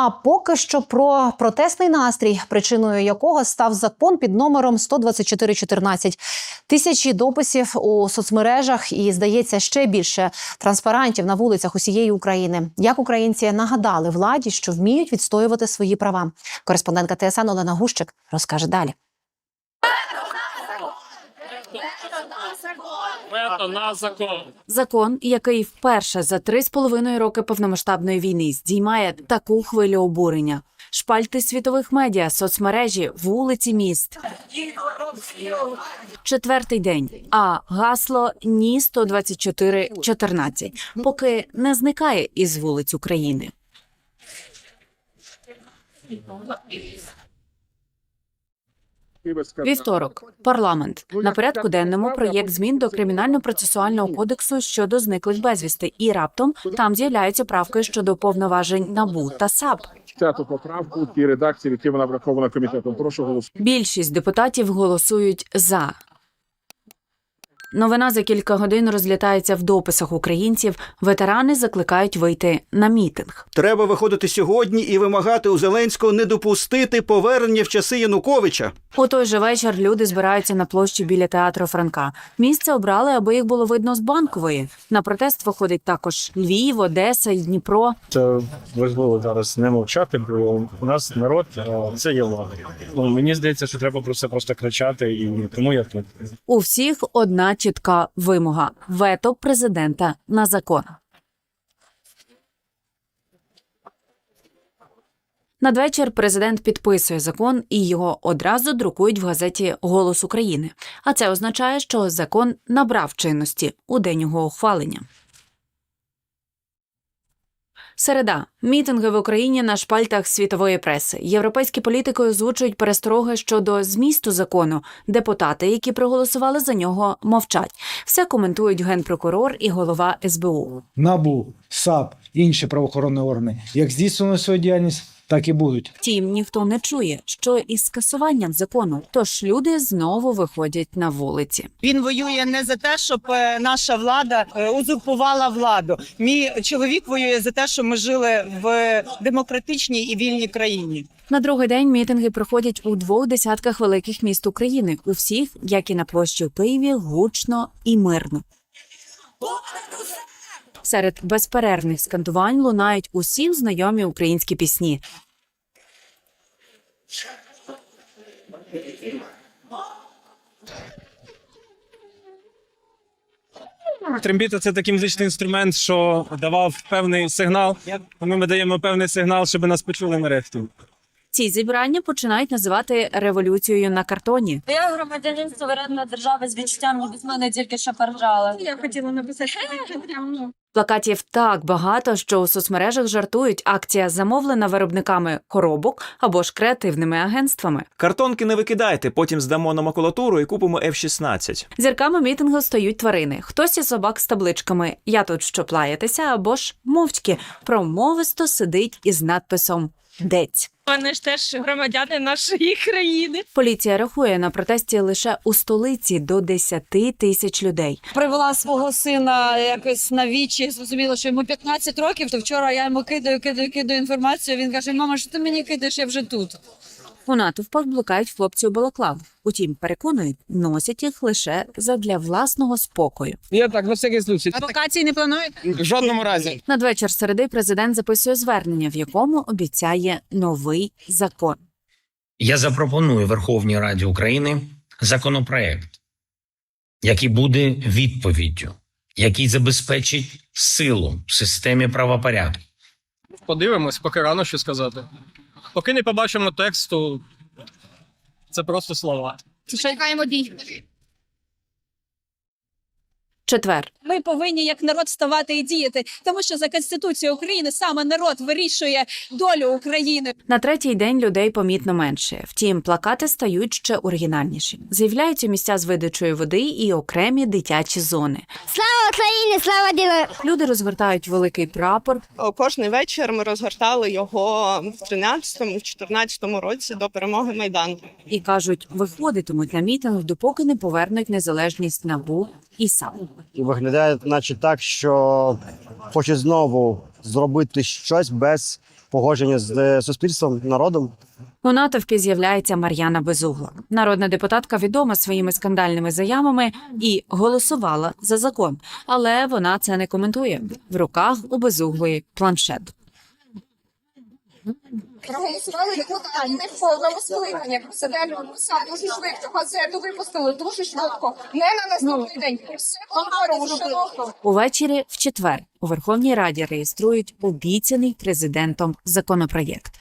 а поки що про протестний настрій, причиною якого став закон під номером 12414. Тисячі дописів у соцмережах і здається ще більше транспарантів на вулицях усієї України. Як українці нагадали владі, що вміють відстоювати свої права. Кореспондентка ТСН Олена Гущик розкаже далі. Вето на закон. Закон, який вперше за три з половиною роки повномасштабної війни здіймає таку хвилю обурення. Шпальти світових медіа, соцмережі, вулиці міст. Четвертий день. А гасло ні 124-14 поки не зникає із вулиць України. Вівторок. Парламент на порядку денному проєкт змін до кримінально-процесуального кодексу щодо зниклих безвісти, і раптом там з'являються правки щодо повноважень НАБУ та САП. Цяту поправку ті редакції, які вона врахована комітетом. Прошу голосувати. Більшість депутатів голосують за. Новина за кілька годин розлітається в дописах українців. Ветерани закликають вийти на мітинг. Треба виходити сьогодні і вимагати у Зеленського не допустити повернення в часи Януковича. У той же вечір люди збираються на площі біля театру Франка. Місце обрали, аби їх було видно з банкової. На протест виходить також Львів, Одеса і Дніпро. Це важливо зараз не мовчати, бо у нас народ це є влада. Ну мені здається, що треба про це просто кричати, і тому я тут. У всіх одна чітка вимога вето президента на закон. Надвечір президент підписує закон і його одразу друкують в газеті Голос України. А це означає, що закон набрав чинності у день його ухвалення. Середа мітинги в Україні на шпальтах світової преси. Європейські політики озвучують перестороги щодо змісту закону. Депутати, які проголосували за нього, мовчать. Все коментують генпрокурор і голова СБУ. НАБУ, САП, інші правоохоронні органи, як здійснено свою діяльність, так і будуть. Втім, ніхто не чує, що із скасуванням закону, тож люди знову виходять на вулиці. Він воює не за те, щоб е, наша влада е, узурпувала владу. Мій чоловік воює за те, щоб ми жили в демократичній і вільній країні. На другий день мітинги проходять у двох десятках великих міст України. У всіх, як і на площі у Києві, гучно і мирно. Серед безперервних скандувань лунають усім знайомі українські пісні. Трембіта це такий музичний інструмент, що давав певний сигнал. Ми даємо певний сигнал, щоб нас почули нарешті. Ці зібрання починають називати революцією на картоні. Я громадянин суверенної держави з відчуттям від мене тільки що поржали. Я хотіла написати ну. Плакатів так багато, що у соцмережах жартують. Акція замовлена виробниками коробок або ж креативними агентствами. Картонки не викидайте, потім здамо на макулатуру і купимо F-16. Зірками мітингу стають тварини. Хтось із собак з табличками Я тут що плаєтеся, або ж мовчки промовисто сидить із надписом Дець. Вони ж теж громадяни нашої країни. Поліція рахує на протесті лише у столиці до 10 тисяч людей. привела свого сина якось на вічі. Зрозуміло, що йому 15 років. То вчора я йому кидаю, кидаю, кидаю інформацію. Він каже: Мама, що ти мені кидаєш? Я вже тут. У натовпах блукають хлопці у балаклав. Утім, переконують, носять їх лише задля власного спокою. Я так, на всякий случай. Адвокації не планують? В жодному разі. Надвечір середи президент записує звернення, в якому обіцяє новий закон. Я запропоную Верховній Раді України законопроект, який буде відповіддю, який забезпечить силу в системі правопорядку. Подивимось, поки рано що сказати. Поки не побачимо тексту, це просто слова. Чекаємо дій. Четвер. Ми повинні як народ ставати і діяти, тому що за конституцією України саме народ вирішує долю України. На третій день людей помітно менше. Втім, плакати стають ще оригінальніші. З'являються місця з видачою води і окремі дитячі зони. Слава Україні, слава ділу! Люди розгортають великий прапор, Кожний вечір ми розгортали його в 13-14 році до перемоги Майдану. і кажуть, виходитимуть на мітинг, допоки не повернуть незалежність набу і САП. Виглядає, наче так, що хоче знову зробити щось без погодження з е, суспільством, народом. У натовпі з'являється Мар'яна Безугла. Народна депутатка відома своїми скандальними заявами і голосувала за закон, але вона це не коментує. В руках у безуглої планшет. Проголосували депутати не в повному скликанні. Президент написав дуже швидко. Газету випустили дуже швидко. Не на наступний день. Все порушено. Увечері в четвер у Верховній Раді реєструють обіцяний президентом законопроєкт.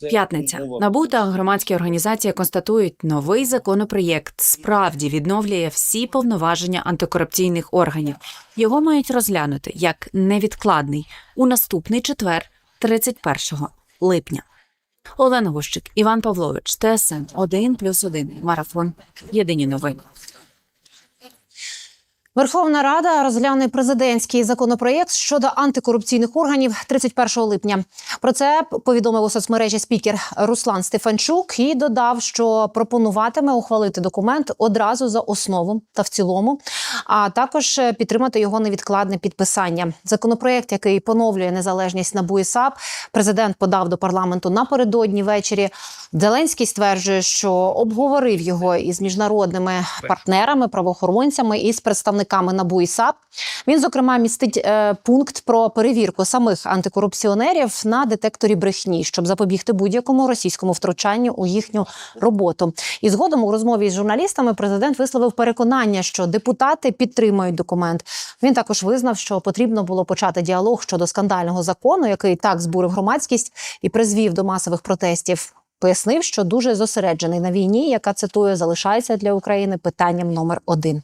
П'ятниця НАБУ та громадські організації констатують, новий законопроєкт справді відновлює всі повноваження антикорупційних органів. Його мають розглянути як невідкладний у наступний четвер, 31 липня. Олена Гущик, Іван Павлович, ТСН 1+,1, Марафон. Єдині новини. Верховна Рада розгляне президентський законопроєкт щодо антикорупційних органів 31 липня. Про це повідомив у соцмережі спікер Руслан Стефанчук і додав, що пропонуватиме ухвалити документ одразу за основу та в цілому, а також підтримати його невідкладне підписання. Законопроєкт, який поновлює незалежність НАБУ і САП, президент подав до парламенту напередодні ввечері. Зеленський стверджує, що обговорив його із міжнародними партнерами, правоохоронцями і з представниками НАБУ і САП. Він, зокрема, містить е, пункт про перевірку самих антикорупціонерів на детекторі брехні, щоб запобігти будь-якому російському втручанню у їхню роботу. І згодом у розмові з журналістами президент висловив переконання, що депутати підтримують документ. Він також визнав, що потрібно було почати діалог щодо скандального закону, який так збурив громадськість і призвів до масових протестів. Пояснив, що дуже зосереджений на війні, яка цитую, залишається для України питанням номер один.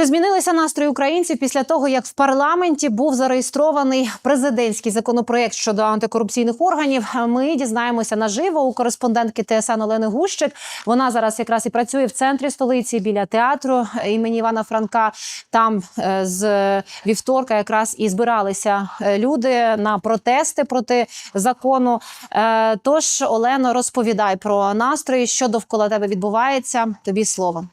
Чи змінилися настрої українців після того, як в парламенті був зареєстрований президентський законопроект щодо антикорупційних органів? Ми дізнаємося наживо у кореспондентки ТСН Олени Гущик. Вона зараз якраз і працює в центрі столиці біля театру імені Івана Франка. Там е, з вівторка якраз і збиралися е, люди на протести проти закону. Е, Тож, Олено, розповідай про настрої, що довкола тебе відбувається. Тобі слово.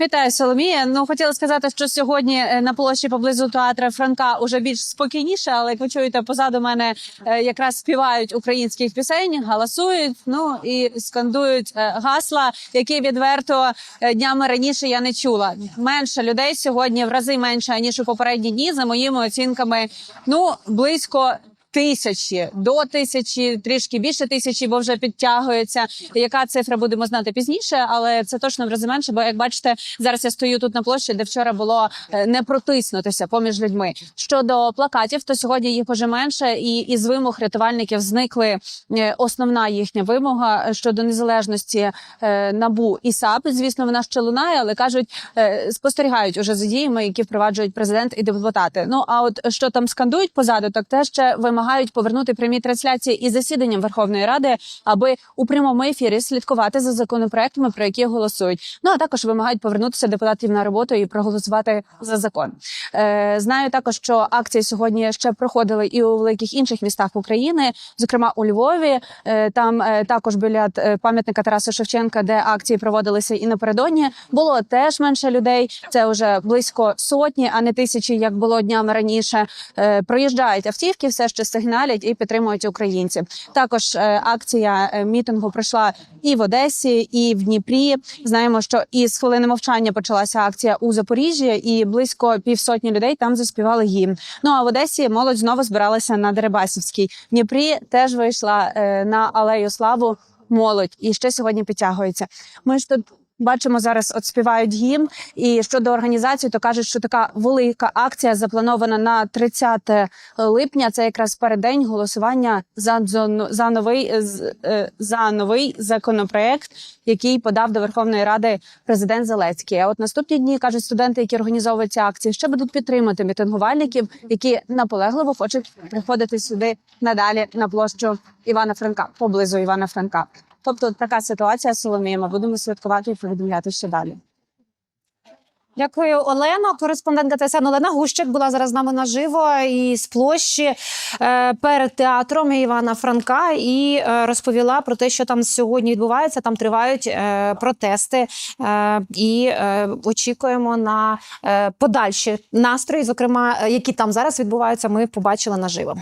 Вітаю, Соломія. Ну хотіла сказати, що сьогодні е, на площі поблизу театра Франка уже більш спокійніше, але як ви чуєте, позаду мене е, якраз співають українських пісень, галасують. Ну і скандують е, гасла, які відверто днями раніше я не чула. Менше людей сьогодні в рази менше ніж у попередні дні. За моїми оцінками, ну близько. Тисячі до тисячі, трішки більше тисячі, бо вже підтягується. Яка цифра будемо знати пізніше, але це точно в рази менше. Бо як бачите, зараз я стою тут на площі, де вчора було е, не протиснутися поміж людьми. Щодо плакатів, то сьогодні їх уже менше, і із вимог рятувальників зникли е, основна їхня вимога щодо незалежності е, набу і САП. Звісно, вона ще лунає, але кажуть, е, спостерігають уже за діями, які впроваджують президент і депутати. Ну а от що там скандують позаду, так те ще вимагають повернути прямі трансляції із засіданням Верховної Ради, аби у прямому ефірі слідкувати за законопроектами, про які голосують. Ну а також вимагають повернутися депутатів на роботу і проголосувати за закон. Е, знаю також, що акції сьогодні ще проходили і у великих інших містах України, зокрема у Львові. Е, там е, також біля е, пам'ятника Тараса Шевченка, де акції проводилися і напередодні, було теж менше людей. Це вже близько сотні, а не тисячі, як було днями раніше. Е, проїжджають автівки, все ще сигналять і підтримують українців. Також е, акція е, мітингу пройшла і в Одесі, і в Дніпрі. Знаємо, що із хвилини мовчання почалася акція у Запоріжжі, і близько півсотні людей там заспівали гімн. Ну а в Одесі молодь знову збиралася на Дерибасівській. В Дніпрі теж вийшла е, на алею славу молодь і ще сьогодні підтягується. Ми ж тут. Бачимо зараз, от співають гімн. І щодо організації, то кажуть, що така велика акція запланована на 30 липня. Це якраз переддень голосування за за новий е, за новий законопроект, який подав до Верховної Ради президент Зеленський. А от наступні дні кажуть студенти, які організовують ці акції, ще будуть підтримати мітингувальників, які наполегливо хочуть приходити сюди надалі на площу Івана Франка, поблизу Івана Франка. Тобто така ситуація Соломія. Ми будемо слідкувати і повідомляти ще далі. Дякую, Олено. Кореспондентка ТСН Олена Гущик була зараз з нами наживо і з площі е, перед театром Івана Франка і е, розповіла про те, що там сьогодні відбувається. Там тривають е, протести, і очікуємо на подальші настрої, зокрема, які там зараз відбуваються. Ми побачили наживо.